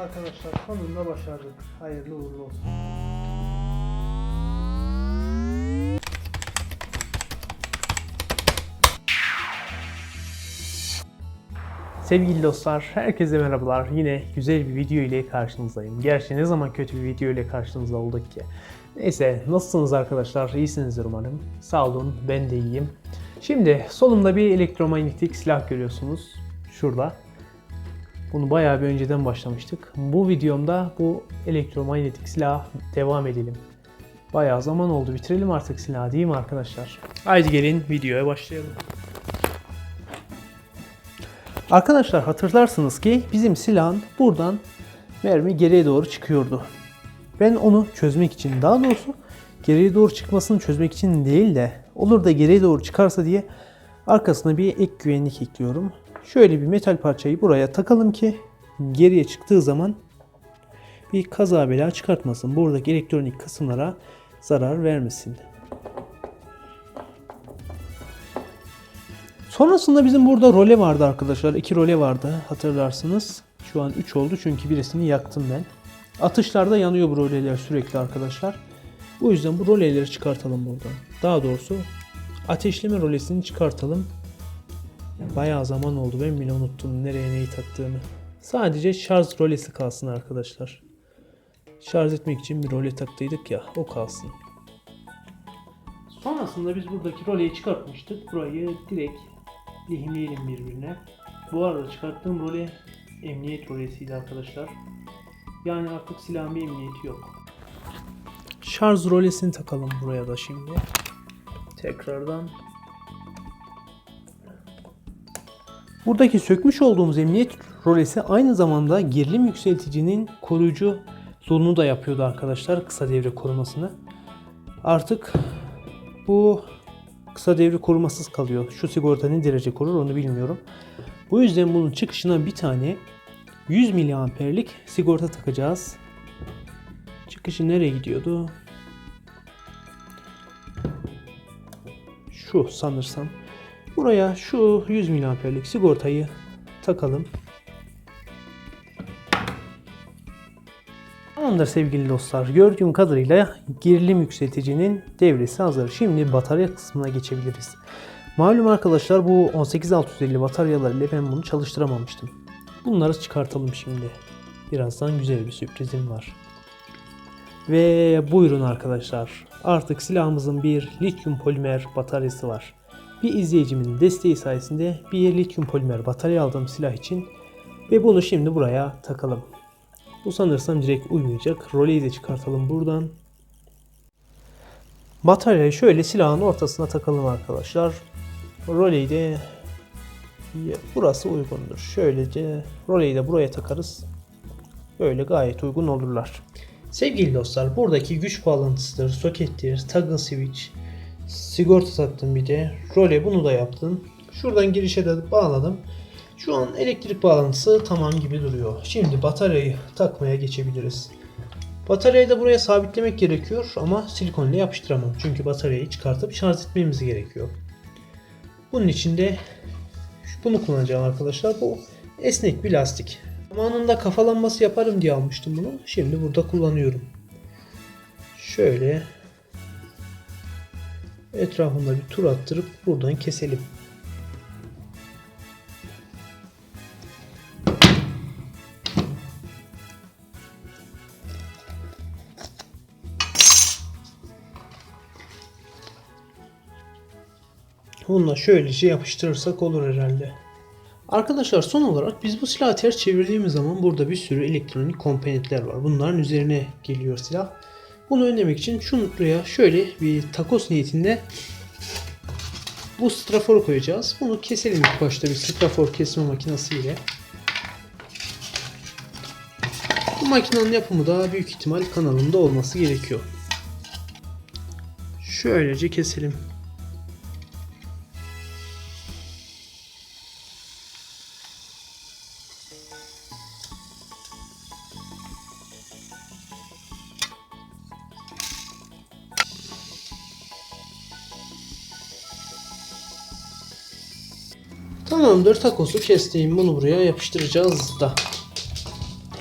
Arkadaşlar sonunda başardık. Hayırlı uğurlu olsun. Sevgili dostlar, herkese merhabalar. Yine güzel bir video ile karşınızdayım. Gerçi ne zaman kötü bir video ile karşınızda olduk ki. Neyse, nasılsınız arkadaşlar? İyisinizdir umarım. Sağ olun, ben de iyiyim. Şimdi solumda bir elektromanyetik silah görüyorsunuz. Şurada. Bunu bayağı bir önceden başlamıştık. Bu videomda bu elektromanyetik silah devam edelim. Bayağı zaman oldu. Bitirelim artık silahı değil mi arkadaşlar? Haydi gelin videoya başlayalım. Arkadaşlar hatırlarsınız ki bizim silahın buradan mermi geriye doğru çıkıyordu. Ben onu çözmek için daha doğrusu geriye doğru çıkmasını çözmek için değil de olur da geriye doğru çıkarsa diye arkasına bir ek güvenlik ekliyorum. Şöyle bir metal parçayı buraya takalım ki geriye çıktığı zaman bir kaza bela çıkartmasın. Buradaki elektronik kısımlara zarar vermesin. Sonrasında bizim burada role vardı arkadaşlar. İki role vardı hatırlarsınız. Şu an 3 oldu çünkü birisini yaktım ben. Atışlarda yanıyor bu roleler sürekli arkadaşlar. Bu yüzden bu roleleri çıkartalım buradan. Daha doğrusu ateşleme rolesini çıkartalım. Bayağı zaman oldu ben bile unuttum nereye neyi taktığımı. Sadece şarj rolesi kalsın arkadaşlar. Şarj etmek için bir role taktıydık ya o kalsın. Sonrasında biz buradaki roleyi çıkartmıştık. Burayı direkt lehimleyelim birbirine. Bu arada çıkarttığım role emniyet rolesiydi arkadaşlar. Yani artık silahın bir emniyeti yok. Şarj rolesini takalım buraya da şimdi. Tekrardan. Buradaki sökmüş olduğumuz emniyet rolesi aynı zamanda gerilim yükselticinin koruyucu zorunu da yapıyordu arkadaşlar kısa devre korumasını. Artık bu kısa devre korumasız kalıyor. Şu sigorta ne derece korur onu bilmiyorum. Bu yüzden bunun çıkışına bir tane 100 miliamperlik sigorta takacağız. Çıkışı nereye gidiyordu? Şu sanırsam. Buraya şu 100 miliamperlik sigortayı takalım. Tamamdır sevgili dostlar. Gördüğüm kadarıyla gerilim yükselticinin devresi hazır. Şimdi batarya kısmına geçebiliriz. Malum arkadaşlar bu 18650 bataryalar ile ben bunu çalıştıramamıştım. Bunları çıkartalım şimdi. Birazdan güzel bir sürprizim var. Ve buyurun arkadaşlar. Artık silahımızın bir lityum polimer bataryası var. Bir izleyicimin desteği sayesinde bir lityum polimer batarya aldım silah için. Ve bunu şimdi buraya takalım. Bu sanırsam direkt uymayacak. Roleyi de çıkartalım buradan. Bataryayı şöyle silahın ortasına takalım arkadaşlar. Roleyi de burası uygundur. Şöylece roleyi de buraya takarız. Böyle gayet uygun olurlar. Sevgili dostlar buradaki güç bağlantısıdır, sokettir, toggle switch, sigorta taktım bir de. Role bunu da yaptım. Şuradan girişe de bağladım. Şu an elektrik bağlantısı tamam gibi duruyor. Şimdi bataryayı takmaya geçebiliriz. Bataryayı da buraya sabitlemek gerekiyor ama silikon ile yapıştıramam. Çünkü bataryayı çıkartıp şarj etmemiz gerekiyor. Bunun için de bunu kullanacağım arkadaşlar. Bu esnek bir lastik. Zamanında kafalanması yaparım diye almıştım bunu. Şimdi burada kullanıyorum. Şöyle etrafında bir tur attırıp buradan keselim. Bununla şöylece yapıştırırsak olur herhalde. Arkadaşlar son olarak biz bu silahı ters çevirdiğimiz zaman burada bir sürü elektronik komponentler var. Bunların üzerine geliyor silah. Bunu önlemek için şuraya şöyle bir takos niyetinde bu strafor koyacağız. Bunu keselim ilk başta bir strafor kesme makinesiyle. Bu makinenin yapımı da büyük ihtimal kanalımda olması gerekiyor. Şöylece keselim. Tamamdır takosu kestiğim bunu buraya yapıştıracağız da.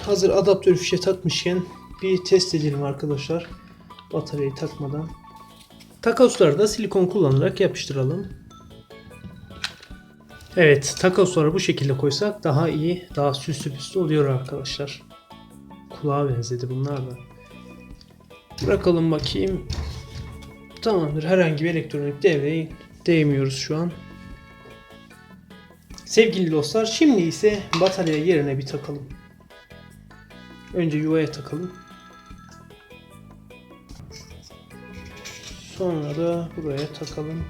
hazır adaptör fişe takmışken bir test edelim arkadaşlar. Bataryayı takmadan. Takosları da silikon kullanarak yapıştıralım. Evet, takosları bu şekilde koysak daha iyi, daha süslü püslü oluyor arkadaşlar. Kulağa benzedi bunlar da. Bırakalım bakayım. Tamamdır. Herhangi bir elektronik devreye değmiyoruz şu an. Sevgili dostlar, şimdi ise batarya yerine bir takalım. Önce yuvaya takalım. Sonra da buraya takalım.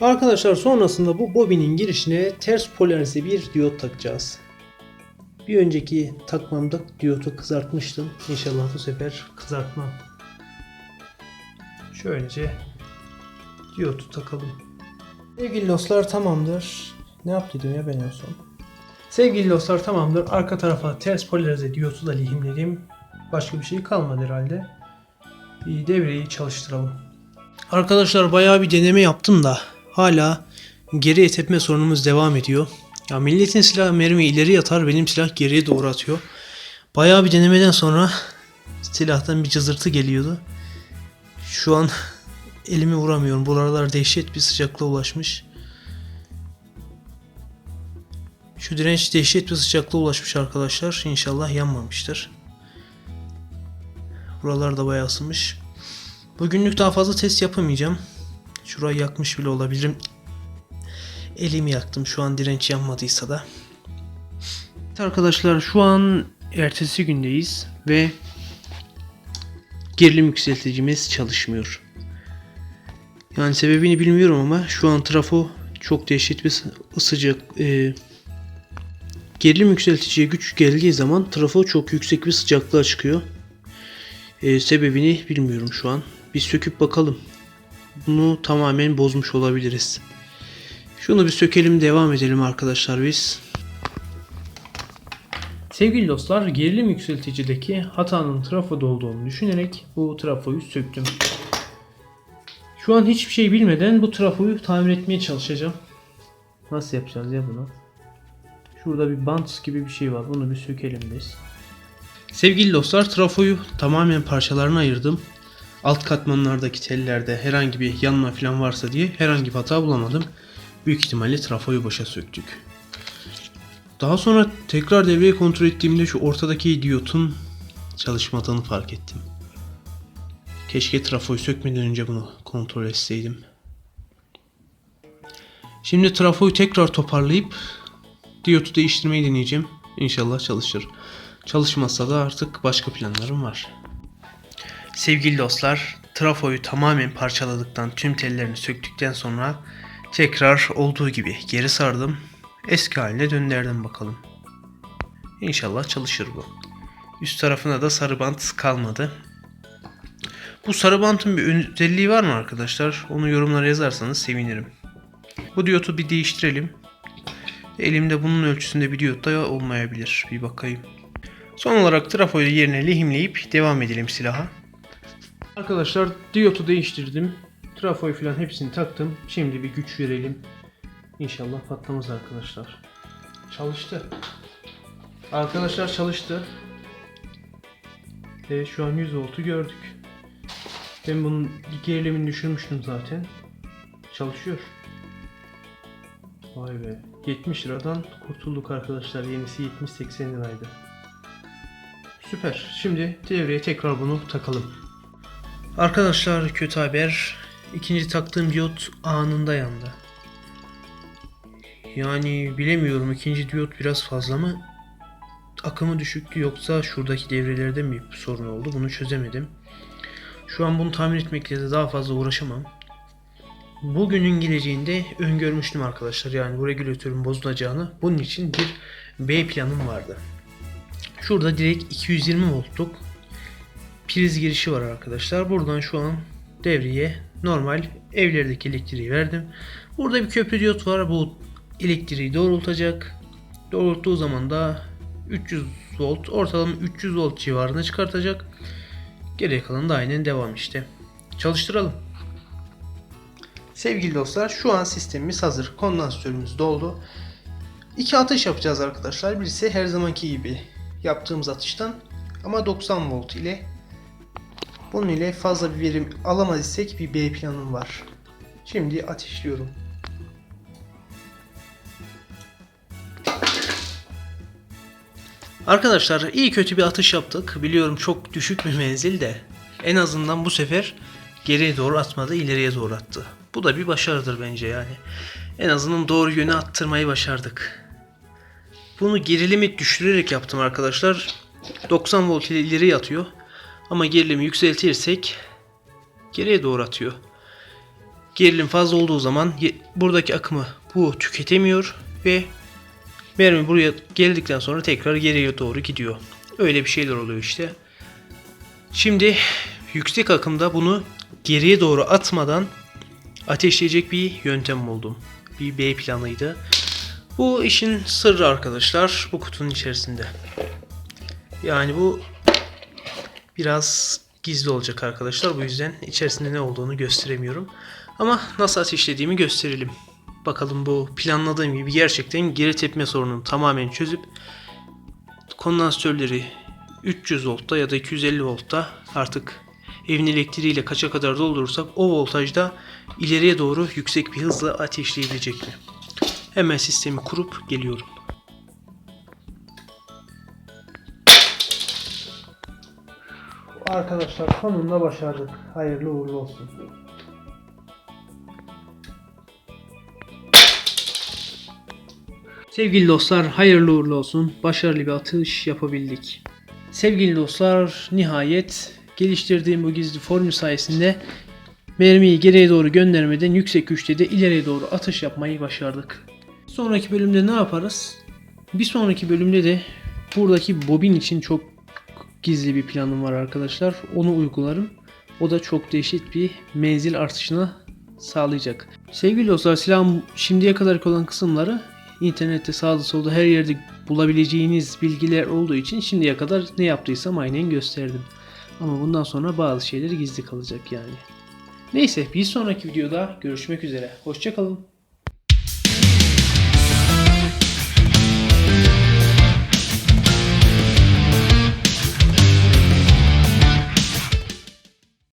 Arkadaşlar sonrasında bu bobinin girişine ters polarize bir diyot takacağız. Bir önceki takmamda diyotu kızartmıştım. İnşallah bu sefer kızartmam. Şöylece diyotu takalım. Sevgili dostlar tamamdır. Ne yaptıydım ya ben en son? Sevgili dostlar tamamdır. Arka tarafa ters polarize diyotu da lehimledim. Başka bir şey kalmadı herhalde. Bir devreyi çalıştıralım. Arkadaşlar bayağı bir deneme yaptım da hala geriye tepme sorunumuz devam ediyor. Ya milletin silahı mermi ileri yatar benim silah geriye doğru atıyor. Bayağı bir denemeden sonra silahtan bir cızırtı geliyordu. Şu an elimi vuramıyorum. Buralar dehşet bir sıcaklığa ulaşmış. Şu direnç dehşet bir sıcaklığa ulaşmış arkadaşlar. İnşallah yanmamıştır. Buralar da bayağı ısınmış. Bugünlük daha fazla test yapamayacağım. Şurayı yakmış bile olabilirim. Elimi yaktım şu an direnç yanmadıysa da. Evet arkadaşlar şu an ertesi gündeyiz ve gerilim yükselticimiz çalışmıyor. Yani sebebini bilmiyorum ama şu an trafo çok dehşet bir ısıcak e, gerilim yükselticiye güç geldiği zaman trafo çok yüksek bir sıcaklığa çıkıyor. E, sebebini bilmiyorum şu an. Bir söküp bakalım. Bunu tamamen bozmuş olabiliriz. Şunu bir sökelim devam edelim arkadaşlar biz. Sevgili dostlar gerilim yükselticideki hatanın trafoda olduğunu düşünerek bu trafoyu söktüm. Şu an hiçbir şey bilmeden bu trafoyu tamir etmeye çalışacağım. Nasıl yapacağız ya bunu? Şurada bir bant gibi bir şey var. Bunu bir sökelim biz. Sevgili dostlar trafoyu tamamen parçalarına ayırdım. Alt katmanlardaki tellerde herhangi bir yanma falan varsa diye herhangi bir hata bulamadım. Büyük ihtimalle trafoyu boşa söktük. Daha sonra tekrar devreyi kontrol ettiğimde şu ortadaki diyotun çalışmadığını fark ettim. Keşke trafoyu sökmeden önce bunu kontrol etseydim. Şimdi trafoyu tekrar toparlayıp diyotu değiştirmeyi deneyeceğim. İnşallah çalışır. Çalışmazsa da artık başka planlarım var. Sevgili dostlar, trafoyu tamamen parçaladıktan, tüm tellerini söktükten sonra tekrar olduğu gibi geri sardım. Eski haline döndürdüm bakalım. İnşallah çalışır bu. Üst tarafına da sarı bant kalmadı. Bu sarı bantın bir özelliği var mı arkadaşlar? Onu yorumlara yazarsanız sevinirim. Bu diyotu bir değiştirelim. Elimde bunun ölçüsünde bir diyot da olmayabilir. Bir bakayım. Son olarak trafoyu yerine lehimleyip devam edelim silaha. Arkadaşlar diyotu değiştirdim. Trafoyu falan hepsini taktım. Şimdi bir güç verelim. İnşallah patlamaz arkadaşlar. Çalıştı. Arkadaşlar çalıştı. Evet şu an 100 voltu gördük. Ben bunun gerilimini düşürmüştüm zaten. Çalışıyor. Vay be. 70 liradan kurtulduk arkadaşlar. Yenisi 70-80 liraydı. Süper. Şimdi devreye tekrar bunu takalım. Arkadaşlar kötü haber. İkinci taktığım diyot anında yandı. Yani bilemiyorum ikinci diyot biraz fazla mı? Akımı düşüktü yoksa şuradaki devrelerde mi sorun oldu? Bunu çözemedim. Şu an bunu tamir etmekle de daha fazla uğraşamam. Bugünün geleceğinde öngörmüştüm arkadaşlar. Yani bu regülatörün bozulacağını. Bunun için bir B planım vardı. Şurada direkt 220 voltluk priz girişi var arkadaşlar. Buradan şu an devreye normal evlerdeki elektriği verdim. Burada bir köprü diyot var. Bu elektriği doğrultacak. Doğrulttuğu zaman da 300 volt ortalama 300 volt civarında çıkartacak. Geriye kalan da aynen devam işte. Çalıştıralım. Sevgili dostlar şu an sistemimiz hazır. Kondansatörümüz doldu. İki atış yapacağız arkadaşlar. Birisi her zamanki gibi yaptığımız atıştan ama 90 volt ile. Bunun ile fazla bir verim alamaz isek bir B planım var. Şimdi ateşliyorum. Arkadaşlar iyi kötü bir atış yaptık. Biliyorum çok düşük bir menzil de en azından bu sefer geriye doğru atmadı, ileriye doğru attı. Bu da bir başarıdır bence yani. En azından doğru yöne attırmayı başardık. Bunu gerilimi düşürerek yaptım arkadaşlar. 90 volt ile ileri atıyor. Ama gerilimi yükseltirsek geriye doğru atıyor. Gerilim fazla olduğu zaman buradaki akımı bu tüketemiyor ve mermi buraya geldikten sonra tekrar geriye doğru gidiyor. Öyle bir şeyler oluyor işte. Şimdi yüksek akımda bunu geriye doğru atmadan ateşleyecek bir yöntem buldum. Bir B planıydı. Bu işin sırrı arkadaşlar bu kutunun içerisinde. Yani bu biraz gizli olacak arkadaşlar. Bu yüzden içerisinde ne olduğunu gösteremiyorum. Ama nasıl ateşlediğimi gösterelim. Bakalım bu planladığım gibi gerçekten geri tepme sorununu tamamen çözüp kondansatörleri 300 voltta ya da 250 voltta artık evin elektriğiyle kaça kadar doldurursak o voltajda ileriye doğru yüksek bir hızla ateşleyebilecek mi? Hemen sistemi kurup geliyorum. Arkadaşlar sonunda başardık. Hayırlı uğurlu olsun. Sevgili dostlar hayırlı uğurlu olsun. Başarılı bir atış yapabildik. Sevgili dostlar nihayet geliştirdiğim bu gizli formül sayesinde mermiyi geriye doğru göndermeden yüksek güçte de ileriye doğru atış yapmayı başardık. Sonraki bölümde ne yaparız? Bir sonraki bölümde de buradaki bobin için çok gizli bir planım var arkadaşlar. Onu uygularım. O da çok değişik bir menzil artışına sağlayacak. Sevgili dostlar silahın şimdiye kadar olan kısımları internette sağda solda her yerde bulabileceğiniz bilgiler olduğu için şimdiye kadar ne yaptıysam aynen gösterdim. Ama bundan sonra bazı şeyler gizli kalacak yani. Neyse bir sonraki videoda görüşmek üzere. Hoşçakalın.